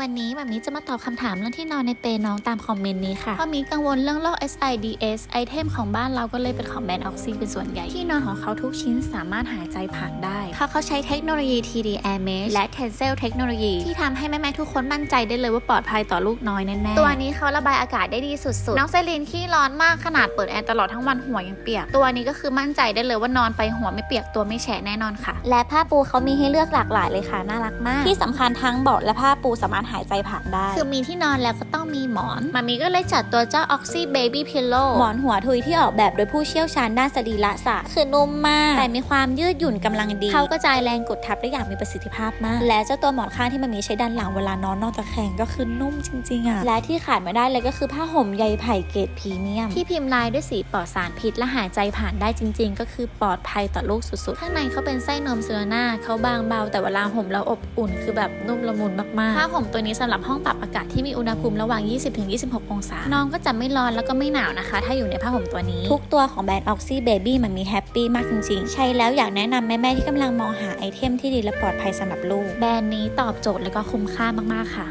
วันนี้แบบนี้จะมาตอบคำถามเรื่องที่นอนในเปลน้องตามคอมเมนต์นี้ค่ะเพราะมีกังวลเรื่องโรค SIDS ไอเทมของบ้านเราก็เลยเป็นของแบรนด์ออกซิเป็นส่วนใหญ่ ที่นอนของเขาทุกชิ้นสามารถหายใจผ่านได้เพราะเขาใช้เทคโนโลยี TD Air Mesh และ Tensile เทคโนโลยีที่ทำให้แม่ๆทุกคนมั่นใจได้เลยว่าปลอดภัยต่อลูกน้อยแน่ๆตัวนี้เขาระบายอากาศได้ดีสุดๆ น้องเซรีนขี้ร้อนมากขนาดเปิดแอร์ตลอดทั้งวันหัวยังเปียก ตัวนี้ก็คือมั่นใจได้เลยว่านอนไปหัวไม่เปียกตัวไม่แฉะแน่นอนค่ะ และผ้าปูเขามีให้เลือกหลากหลายเลยค่ะน่ารักมาก ที่สำคัญทั้งเบาะและผ้าปูสามารถหายใจผ่านได้ คือมีที่นอนแล้วก็ต้องมีหมอนมามีก็เลยจัดตัวเจ้า Oxy Baby Pillow หมอนหัวทุยที่ออกแบบโดยผู้เชี่ยวชาญด้านสรีระศาสตร์คือนุ่มมาก แต่มีความยืดหยุ่นกำลังดี เขากระจายแรงกดทับได้อย่างมีประสิทธิภาพมาก และเจ้าตัวหมอนข้างที่มันมีใช้ด้านหลังเวลานอนนอกจากแข็งก็คือนุ่มจริงๆอะและที่ขาดไม่ได้เลยก็คือผ้าห่มใยไผ่เกรดพรีเมียมที่พิมพ์ลายด้วยสีปลอดสารพิษและหายใจผ่านได้จริง ๆ ก็คือปลอดภัยต่อลูกสุดๆข้างในเขาเป็นไส้นมเซอร์นาเขาบางเบาแต่เวลาห่มแล้วอบอุ่นคือแบบนุ่มละมุนมากๆผ้าห่มตัวนี้สำหรับห้องปรับอากาศที่มีอุณหภูมิระหว่าง 20-26 องศา น้องก็จะไม่ร้อนแล้วก็ไม่หนาวนะคะ ถ้าอยู่ในผ้าห่มตัวนี้ ทุกตัวของแบรนด์ Oxy Baby มันมีแฮปปี้มากจริงๆ ใช้แล้วอยากแนะนำแม่ๆที่กำลังมองหาไอเทมที่ดีและปลอดภัยสำหรับลูก แบรนด์นี้ตอบโจทย์และก็คุ้มค่ามากๆค่ะ